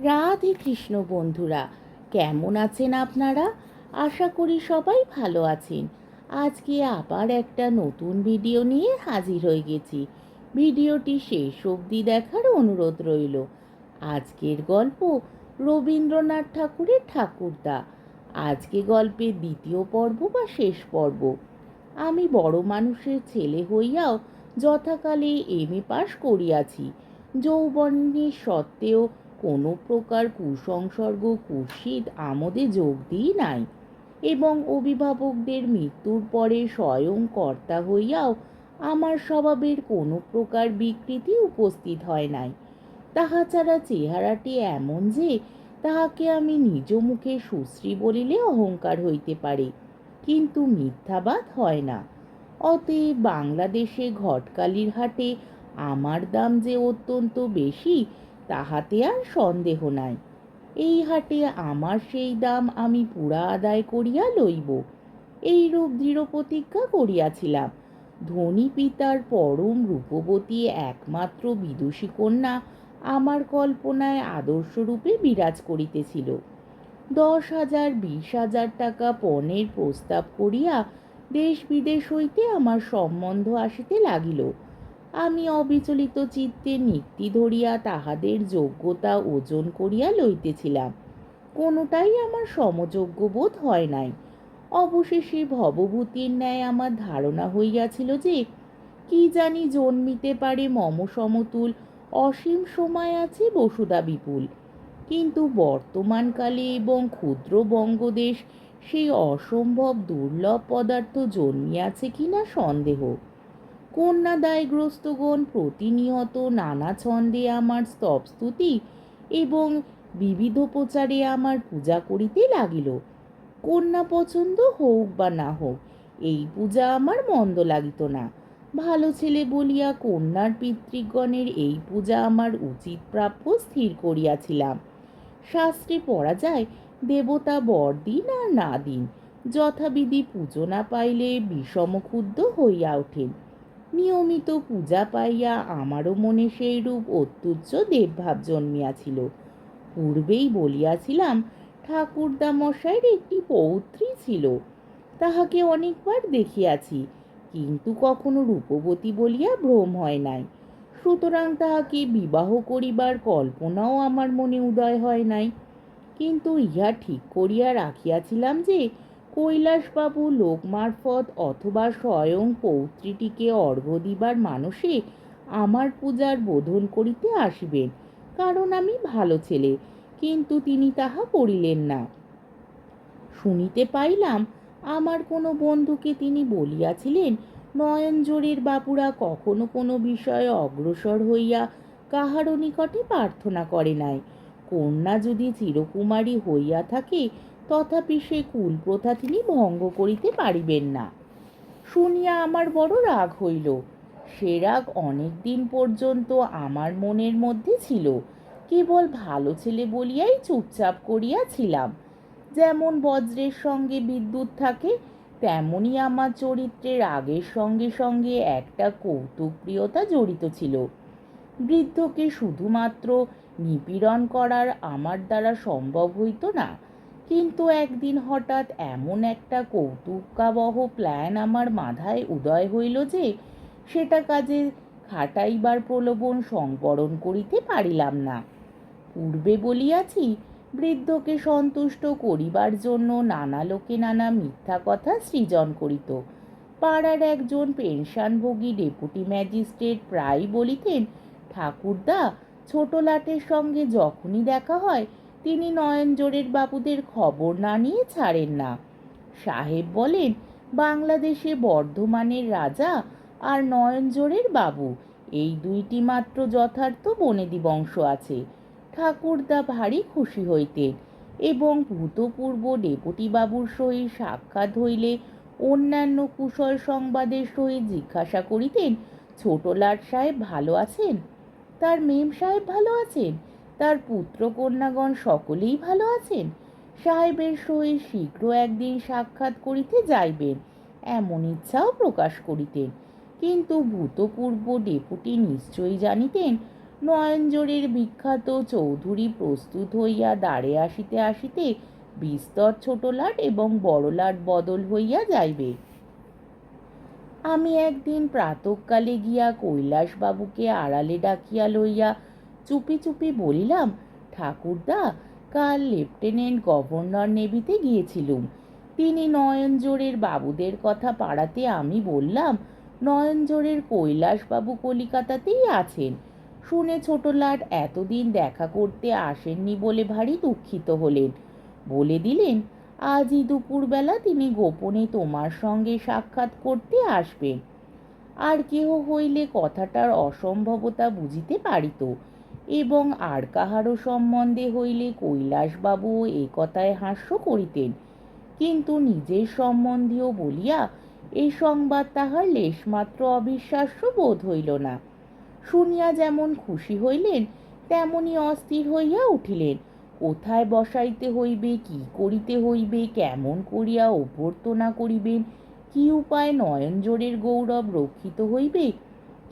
রাধে কৃষ্ণ বন্ধুরা, কেমন আছেন আপনারা? আশা করি সবাই ভালো আছেন। আজকে আবার একটা নতুন ভিডিও নিয়ে হাজির হয়ে গেছি। ভিডিওটি শেষ অবধি দেখার অনুরোধ রইল। আজকের গল্প রবীন্দ্রনাথ ঠাকুরের ঠাকুরদা। আজকে গল্পের দ্বিতীয় পর্ব বা শেষ পর্ব। আমি বড় মানুষের ছেলে হইয়াও যথাকালে এম এ পাশ করিয়াছি। যৌবনের সত্ত্বেও কোনো প্রকার কুসংসর্গ, কুৎসিত আমোদে যোগ দিই নাই এবং অভিভাবকদের মৃত্যুর পরে স্বয়ং কর্তা হইয়াও আমার স্বভাবের কোনো প্রকার বিকৃতি উপস্থিত হয় নাই। তাহা ছাড়া চেহারাটি এমন যে তাহাকে আমি নিজ মুখে সুশ্রী বলিলে অহংকার হইতে পারে, কিন্তু মিথ্যাবাদ হয় না। অতএব বাংলাদেশে ঘটকালির হাটে আমার দাম যে অত্যন্ত বেশি তাহাতে আর সন্দেহ নাই। এই হাটে আমার সেই দাম আমি পুরা আদায় করিয়া লইব। এইরূপ দৃঢ় প্রতিজ্ঞা করিয়াছিলাম। ধনী পিতার পরম রূপবতী একমাত্র বিদুষী কন্যা আমার কল্পনায় আদর্শরূপে বিরাজ করিতেছিল। দশ হাজার, বিশ হাজার টাকা পণের প্রস্তাব করিয়া দেশ বিদেশ হইতে আমার সম্বন্ধ আসিতে লাগিল। আমি অবিচলিত চিত্তে নিক্তি ধরিয়া তাহাদের যোগ্যতা ওজন করিয়া লইতেছিলাম। কোনোটাই আমার সমযোগ্য বোধ হয় নাই। অবশেষে ভবভূতির ন্যায় আমার ধারণা হইয়াছিল যে, কি জানি জন্মিতে পারে মম সমতুল, অসীম সময় আছে বসুধা বিপুল। কিন্তু বর্তমানকালে এবং ক্ষুদ্র বঙ্গদেশ, সেই অসম্ভব দুর্লভ পদার্থ জন্মিয়াছে কিনা সন্দেহ। কন্যাদায়গ্রস্তগণ প্রতিনিয়ত নানা ছন্দে আমার স্তবস্তুতি এবং বিবিধ প্রচারে আমার পূজা করিতে লাগিল। কন্যা পছন্দ হোক বা না হোক, এই পূজা আমার মন্দ লাগিত না। ভালো ছেলে বলিয়া কন্যার পিতৃগণের এই পূজা আমার উচিত প্রাপ্য স্থির করিয়াছিলাম। শাস্ত্রে পড়া যায়, দেবতা বর দিন আর না দিন যথাবিধি পুজো না পাইলে বিষম ক্ষুব্ধ হইয়া ওঠেন। নিয়মিত পূজা পাইয়া আমারও মনে সেই রূপ অত্যুচ্চ দেবভাব জন্মিয়াছিল। পূর্বেই বলিয়াছিলাম ঠাকুরদা মশাইয়ের একটি পৌত্রী ছিল, তাহাকে অনেকবার দেখিয়াছি, কিন্তু কখনো রূপবতী বলিয়া ভ্রম হয় নাই। সুতরাং তাহাকে বিবাহ করিবার কল্পনাও আমার মনে উদয় হয় নাই। কিন্তু ইহা ঠিক করিয়া রাখিয়াছিলাম যে কৈলাসবাবু লোক মারফত অথবা স্বয়ং পৌত্রীটিকে অর্ঘ্য দিবার মানসে আমার পূজার বোধন করিতে আসিবেন, কারণ আমি ভালো ছেলে, কিন্তু তিনি তাহা করিলেন না। শুনিতে পাইলাম, আমার কোনো বন্ধুকে তিনি বলিয়াছিলেন, নয়নজোরের বাপুরা কখনো কোনো বিষয়ে অগ্রসর হইয়া কাহারও নিকটে প্রার্থনা করে নাই। কন্যা যদি চিরকুমারী হইয়া থাকে তথাপি সে কুলপ্রথা তিনি ভঙ্গ করিতে পারিবেন না। শুনিয়া আমার বড় রাগ হইল। সে রাগ অনেক দিন পর্যন্ত আমার মনের মধ্যে ছিল। কেবল ভালো ছেলে বলিয়াই চুপচাপ করিয়াছিলাম। যেমন বজ্রের সঙ্গে বিদ্যুৎ থাকে তেমনই আমার চরিত্রে রাগের সঙ্গে সঙ্গে একটা কৌতুকপ্রিয়তা জড়িত ছিল। বৃদ্ধকে শুধুমাত্র নিপীড়ন করার আমার দ্বারা সম্ভব হইত না। কিন্তু একদিন হঠাৎ এমন একটা কৌতুকাবহ প্ল্যান আমার মাথায় উদয় হইল যে, সেটা কাজে খাটাইবার প্রলোভন সংকরণ করিতে পারিলাম না। পূর্বে বলিয়াছি, বৃদ্ধকে সন্তুষ্ট করিবার জন্য নানা লোকে নানা মিথ্যা কথা সৃজন করিত। পাড়ার একজন পেনশনভোগী ডেপুটি ম্যাজিস্ট্রেট প্রায় বলিতেন, ঠাকুরদা ছোট লাটের সঙ্গে যখনই দেখা হয় তিনি নয়নজোরের বাবুদের খবর না নিয়ে ছাড়েন না। সাহেব বলেন, বাংলাদেশে বর্ধমানের রাজা আর নয়নজোরের বাবু, এই দুইটি মাত্র যথার্থ বনেদি বংশ আছে। ঠাকুরদা ভারী খুশি হইতেন এবং ভূতপূর্ব ডেপুটি বাবুর সহিত সাক্ষাৎ হইলে অন্যান্য কুশল সংবাদের সহিত জিজ্ঞাসা করিতেন, ছোট লাট সাহেব ভালো আছেন? তার মেম সাহেব ভালো আছেন? তার পুত্র কন্যাগণ সকলেই ভালো আছেন। সাহেবের সহিত শীঘ্র একদিন সাক্ষাৎ করিতে যাইবেন, এমন ইচ্ছাও প্রকাশ করিতেন। কিন্তু ভূতপূর্ব ডেপুটি নিশ্চয়ই জানিতেন নয়নজোড়ের বিখ্যাত চৌধুরী প্রস্তুত হইয়া দাঁড়ে আসিতে আসিতে বিস্তর ছোট লাট এবং বড় লাট বদল হইয়া যাইবে। আমি একদিন প্রাতঃকালে গিয়া কৈলাসবাবুকে আড়ালে ডাকিয়া লইয়া চুপি চুপি বলিলাম, ঠাকুরদা, কাল লেফটেন্যান্ট গভর্নর নেভিতে গিয়েছিলুম। তিনি নয়নজোড়ের বাবুদের কথা পাড়াতে আমি বললাম নয়নজোড়ের কৈলাসবাবু কলিকাতাতেই আছেন। শুনে ছোট লাট এতদিন দেখা করতে আসেননি বলে ভারী দুঃখিত হলেন। বলে দিলেন, আজই দুপুরবেলা তিনি গোপনে তোমার সঙ্গে সাক্ষাৎ করতে আসবেন। আর কেহ হইলে কথাটার অসম্ভবতা বুঝিতে পারিত। এবং আর কাহারও সম্বন্ধে হইলে কৈলাসবাবুও এ কথায় হাস্য করিতেন। কিন্তু নিজের সম্বন্ধীয় বলিয়া এই সংবাদ তাহার লেশমাত্র অবিশ্বাস্য বোধ হইল না। শুনিয়া যেমন খুশি হইলেন, তেমনি অস্থির হইয়া উঠিলেন। কোথায় বসাইতে হইবে, কি করিতে হইবে, কেমন করিয়া অভ্যর্থনা করিবেন, কি উপায় নয়নজোড়ের গৌরব রক্ষিত হইবে,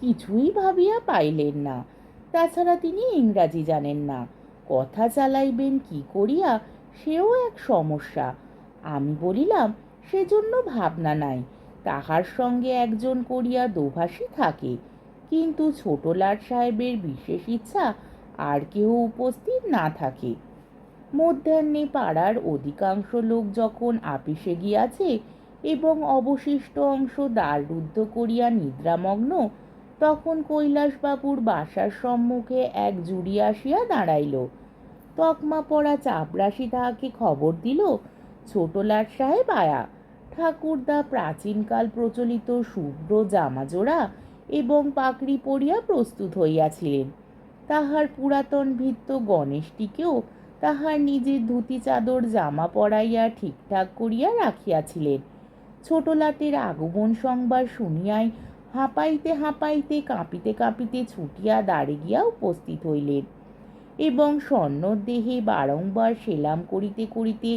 কিছুই ভাবিয়া পাইলেন না। তাছাড়া তিনি ইংরাজি জানেন না। কথা চালাইবেন কি করিয়া, সেও এক সমস্যা। আমি বলিলাম, সেজন্য ভাবনা নাই। তাহার সঙ্গে একজন করিয়া দোভাষী থাকে। কিন্তু ছোট লাট সাহেবের বিশেষ ইচ্ছা আর কেউ উপস্থিত না থাকে। মধ্যাহ্নে পাড়ার অধিকাংশ লোক যখন আপিসে গিয়াছে এবং অবশিষ্ট অংশ দ্বাররুদ্ধ করিয়া নিদ্রামগ্ন তখন কৈলাসবাবুর বাসার সম্মুখে এক জুড়ি আসিয়া দাঁড়াইল। তকমা পড়া চাপরাশি তাহাকে খবর দিল, ছোট লাট সাহেব, আয়া। ঠাকুরদা প্রাচীনকাল প্রচলিত শুভ্র জামাজোড়া এবং পাকড়ি পরিয়া প্রস্তুত হইয়াছিলেন। তাহার পুরাতন ভিত্ত গণেশটিকেও তাহার নিজের ধুতি চাদর জামা পরাইয়া ঠিকঠাক করিয়া রাখিয়াছিলেন। ছোট লাটের আগমন সংবাদ শুনিয়াই হাঁপাইতে হাঁপাইতে, কাঁপিতে কাঁপিতে ছুটিয়া দাঁড়ে গিয়া উপস্থিত হইলেন এবং স্বর্ণর দেহে বারংবার সেলাম করিতে করিতে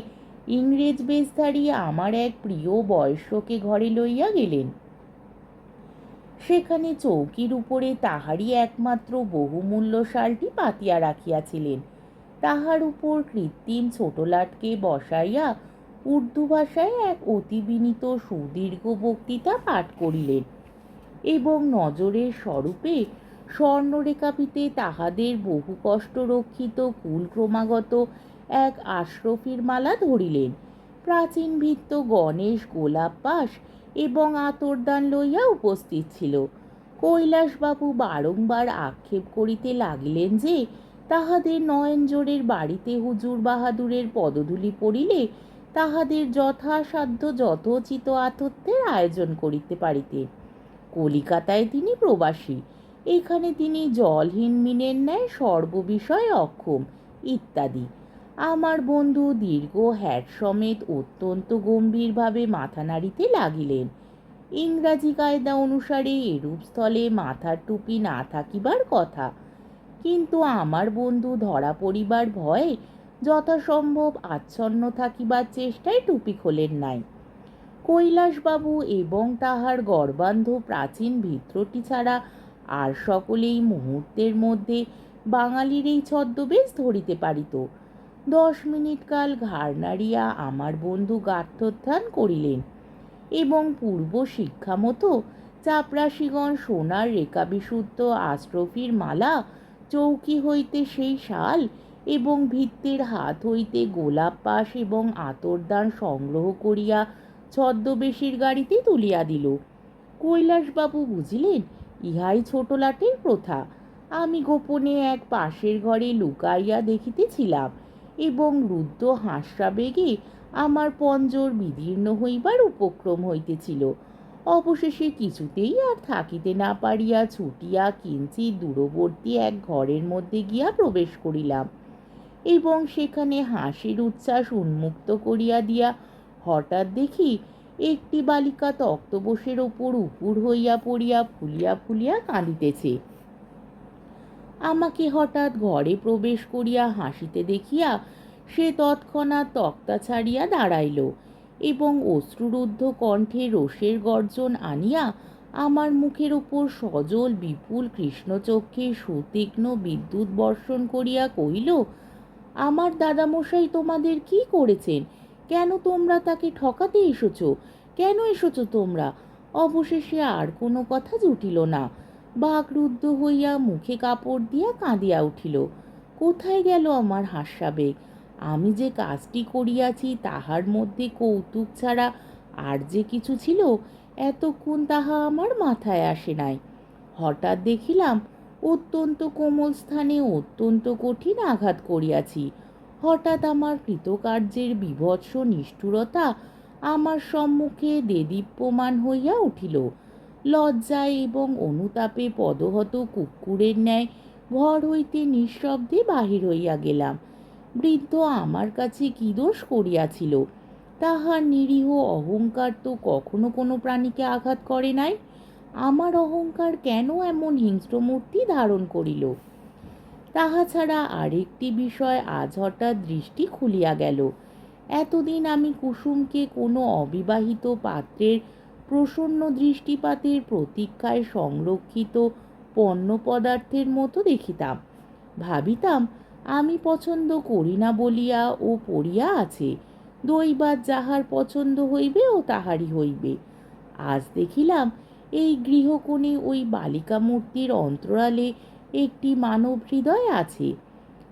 ইংরেজ বেশধারী আমার এক প্রিয় বয়স্যকে ঘরে লইয়া গেলেন। সেখানে চৌকির উপরে তাহারই একমাত্র বহুমূল্য শালটি পাতিয়া রাখিয়াছিলেন। তাহার উপর কৃত্রিম ছোট লাটকে বসাইয়া উর্দু ভাষায় এক অতি বিনীত সুদীর্ঘ বক্তৃতা পাঠ করিলেন। এবং নজরের স্বরূপে স্বর্ণরেখাপিতে তাহাদের বহু কষ্ট রক্ষিত কুল ক্রমাগত এক আশরফির মালা ধরিলেন। প্রাচীন ভিত্ত গণেশ, গোলাপ এবং আতরদান লইয়া উপস্থিত ছিল। কৈলাসবাবু বারংবার আক্ষেপ করিতে লাগিলেন যে, তাহাদের নয়নজোড়ের বাড়িতে হুজুর বাহাদুরের পদধূলি পড়িলে তাহাদের যথাসাধ্য যথোচিত আতিথ্যের আয়োজন করিতে পারিতেন। কলিকাতায় তিনি প্রবাসী। এখানে তিনি জলহীন মিনের ন্যায়, সর্ববিষয়ে অক্ষম ইত্যাদি। আমার বন্ধু দীর্ঘ হ্যাট সমেত অত্যন্ত গম্ভীরভাবে মাথা নাড়িতে লাগিলেন। ইংরাজি কায়দা অনুসারে এরূপ স্থলে মাথার টুপি না থাকিবার কথা। কিন্তু আমার বন্ধু ধরা পড়িবার ভয়ে যথাসম্ভব আচ্ছন্ন থাকিবার চেষ্টায় টুপি খোলেন নাই। কৈলাসবাবু এবং তাহার গর্বান্ধ প্রাচীন ভিত্রটি ছাড়া আর সকলেই মুহূর্তের মধ্যে বাঙালির এই ছদ্মবেশ ধরিতে পারিত। দশ মিনিট কাল ঘাড় নাড়িয়া আমার বন্ধু গাত্রোত্থান করিলেন এবং পূর্ব শিক্ষা মতো চাপরাশিগণ সোনার রেখাবিশুদ্ধ আশ্রফির মালা, চৌকি হইতে সেই শাল এবং ভিত্তির হাত হইতে গোলাপ পাশ এবং আতরদান সংগ্রহ করিয়া ছদ্মবেশীর গাড়িতে তুলিয়া দিল। কৈলাসবাবু বুঝিলেন, ইহাই ছোট লাটের প্রথা। আমি গোপনে এক পাশের ঘরে লুকাইয়া দেখিতেছিলাম এবং রুদ্ধ হাস্যাবেগে আমার পঞ্জর বিদীর্ণ হইবার উপক্রম হইতেছিল। অবশেষে কিছুতেই আর থাকিতে না পারিয়া ছুটিয়া কিঞ্চিত দূরবর্তী এক ঘরের মধ্যে গিয়া প্রবেশ করিলাম এবং সেখানে হাসির উচ্ছ্বাস উন্মুক্ত করিয়া দিয়া হঠাৎ দেখি একটি বালিকা তক্তবোষের ওপর উপুর হইয়া পড়িয়া, ফুলিয়া ফুলিয়া কাঁদিতেছে। আমাকে হঠাৎ ঘরে প্রবেশ করিয়া হাসিতে দেখিয়া সে তৎক্ষণাৎ তক্তা ছাড়িয়া দাঁড়াইল এবং অশ্রুরুদ্ধ কণ্ঠে রোষের গর্জন আনিয়া আমার মুখের উপর সজল বিপুল কৃষ্ণচক্ষে সুতীক্ষ্ণ বিদ্যুৎ বর্ষণ করিয়া কহিল, আমার দাদামশাই তোমাদের কি করেছেন? কেন তোমরা তাকে ঠকাতে এসেছ? কেন এসেছ তোমরা? অবশেষে আর কোনো কথা জুটিল না। বাকরুদ্ধ হইয়া মুখে কাপড় দিয়া কাঁদিয়া উঠিল। কোথায় গেল আমার হাস্যাবেগ? আমি যে কাজটি করিয়াছি তাহার মধ্যে কৌতুক ছাড়া আর যে কিছু ছিল, এতক্ষণ তাহা আমার মাথায় আসে নাই। হঠাৎ দেখিলাম, অত্যন্ত কোমল স্থানে অত্যন্ত কঠিন আঘাত করিয়াছি। হঠাৎ আমার কৃতকার্যের বিভৎস নিষ্ঠুরতা আমার সম্মুখে দেদীপ্যমান হইয়া উঠিল। লজ্জায় এবং অনুতাপে পদহত কুকুরের ন্যায় ঘর হইতে নিঃশব্দে বাহির হইয়া গেলাম। বৃদ্ধ আমার কাছে কি দোষ করিয়াছিল? তাহার নিরীহ অহংকার তো কখনো কোনো প্রাণীকে আঘাত করে নাই। আমার অহংকার কেন এমন হিংস্রমূর্তি ধারণ করিল? তাহা ছাড়া আরেকটি বিষয় আজ হঠাৎ দৃষ্টি খুলিয়া গেল। এতদিন আমি কুসুমকে কোনো অবিবাহিত পাত্রের প্রসন্ন দৃষ্টিপাতের প্রতীক্ষায় সংরক্ষিত পণ্য পদার্থের মতো দেখিতাম। ভাবিতাম, আমি পছন্দ করি না বলিয়া ও পড়িয়া আছে দৈবাত যাহার পছন্দ হইবে ও তাহারই হইবে। আজ দেখিলাম, এই গৃহকোণে ওই বালিকা মূর্তির অন্তরালে একটি মানব হৃদয় আছে।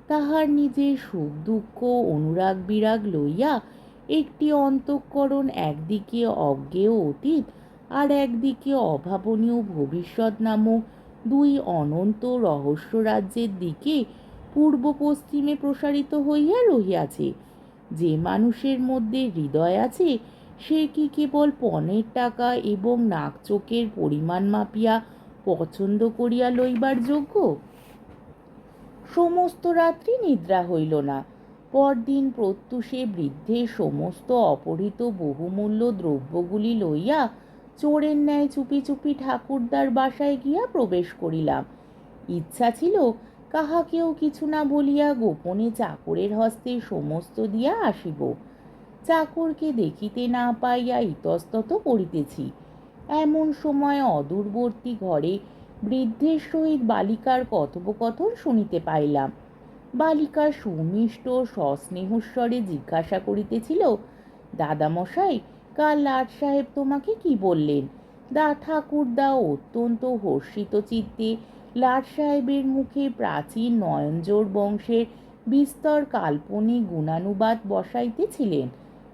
তাহার নিজের সুখ, দুঃখ, অনুরাগ, বিরাগ লইয়া একটি অন্তঃকরণ একদিকে অজ্ঞেয় অতীত আর একদিকে অভাবনীয় ভবিষ্যৎ নামক দুই অনন্ত রহস্য রাজ্যের দিকে পূর্ব পশ্চিমে প্রসারিত হইয়া রহিয়াছে। যে মানুষের মধ্যে হৃদয় আছে, সে কি কেবল পণের টাকা এবং নাক চোখের পরিমাণ মাপিয়া পছন্দ করিয়া লইবার যোগ্য? সমস্ত রাত্রি নিদ্রা হইল না। পরদিন প্রত্যুষে বৃদ্ধের সমস্ত অপহৃত বহুমূল্য দ্রব্যগুলি লইয়া চোরের ন্যায় চুপি চুপি ঠাকুরদার বাসায় গিয়া প্রবেশ করিলাম। ইচ্ছা ছিল কাহাকেও কিছু না বলিয়া গোপনে চাকরের হস্তে সমস্ত দিয়া আসিব। চাকরকে দেখিতে না পাইয়া ইতস্তত করিতেছি। এমন সময় অদূরবর্তী ঘরে বৃদ্ধের সহিত বালিকার কথোপকথন শুনিতে পাইলাম। বালিকা সুমিষ্ট সস্নেহস্বরে জিজ্ঞাসা করিতেছিল, দাদামশাই, কাল লাট সাহেব তোমাকে কি বললেন? দা ঠাকুরদা অত্যন্ত হর্ষিত চিত্তে লাট সাহেবের মুখে প্রাচীন নয়নজোর বংশের বিস্তর কাল্পনিক গুণানুবাদ বসাইতেছিলেন।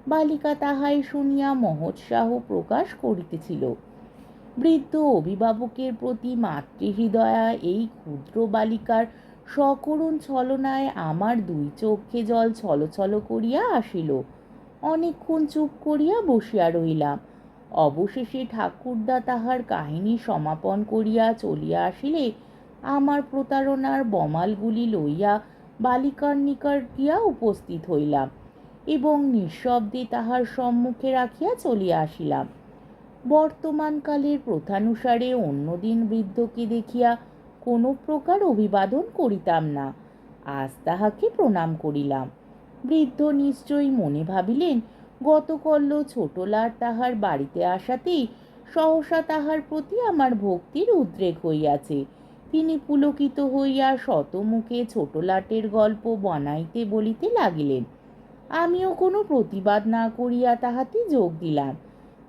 বালিকা তাহাই শুনিয়া মহোৎসাহ প্রকাশ করিতেছিল। বৃদ্ধ অভিভাবকের প্রতি মাতৃহৃদয়া এই ক্ষুদ্র বালিকার সকরুণ ছলনায় আমার দুই চোখে জল ছলছল করিয়া আসিল। অনেকক্ষণ চুপ করিয়া বসিয়া রহিলাম। অবশেষে ঠাকুরদা তাহার কাহিনী সমাপন করিয়া চলিয়া আসিলে আমার প্রতারণার বমালগুলি লইয়া বালিকার নিকট গিয়া উপস্থিত হইলাম। এবং নিঃশব্দে তাহার সম্মুখে রাখিয়া চলিয়া আসিলাম। বর্তমানকালের প্রথানুসারে অন্যদিন বৃদ্ধকে দেখিয়া কোনো প্রকার অভিবাদন করিতাম না। আজ তাহাকে প্রণাম করিলাম। বৃদ্ধ নিশ্চয়ই মনে ভাবিলেন, গতকল্য ছোটলার তাহার বাড়িতে আসাতেই সহসা তাহার প্রতি আমার ভক্তির উদ্রেক হইয়াছে। তিনি পুলকিত হইয়া শতমুখে ছোটলাটের গল্প বানাইতে বলিতে লাগিলেন। আমিও কোনো প্রতিবাদ না করিয়া তাহাতে যোগ দিলাম।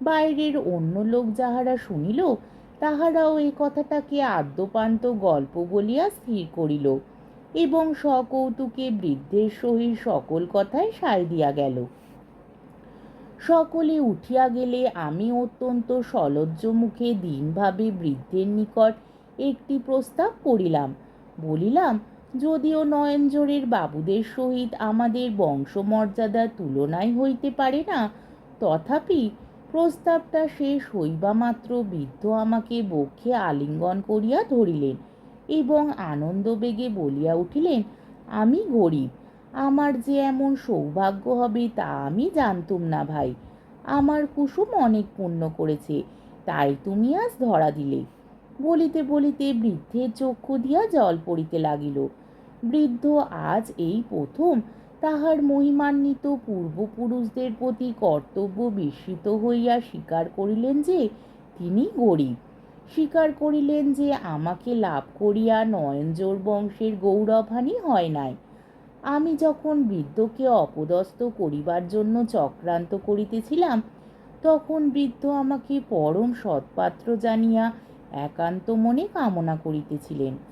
বাইরের অন্য লোক যাহারা শুনিল, তাহারাও এই কথাটাকে আদ্যপান্ত গল্প বলিয়া স্থির করিল এবং সকৌতুকে বৃদ্ধের সহিত সকল কথায় সায় দিয়া গেল। সকলে উঠিয়া গেলে আমি অত্যন্ত সলজ্জ মুখে দিনভাবে বৃদ্ধের নিকট একটি প্রস্তাব করিলাম। বলিলাম যদিও নয়নজোরের বাবুদের সহিত আমাদের বংশমর্যাদার তুলনায় হইতে পারে না, তথাপি প্রস্তাবটা শেষ হইবা মাত্র বৃদ্ধ আমাকে বক্ষে আলিঙ্গন করিয়া ধরিলেন এবং আনন্দবেগে বলিয়া উঠিলেন, আমি গরিব, আমার যে এমন সৌভাগ্য হবে তা আমি জানতুম না ভাই, আমার কুসুম অনেক পুণ্য করেছে, তাই তুমি আজ ধরা দিলে। বলিতে বলিতে বৃদ্ধের চক্ষু দিয়া জল পড়িতে লাগিল। বৃদ্ধ আজ এই প্রথম। তাহার মহিমান্বিত পূর্বপুরুষদের প্রতি কর্তব্য বিস্মিত হইয়া স্বীকার করিলেন যে, তিনি গরিব। স্বীকার করিলেন যে, আমাকে লাভ করিয়া নয়নজোর বংশের গৌরবহানি হয় নাই। আমি যখন বৃদ্ধকে অপদস্থ করিবার জন্য চক্রান্ত করিতেছিলাম, তখন বৃদ্ধ আমাকে পরম সৎপাত্র জানিয়া একান্ত মনে কামনা করিতেছিলেন।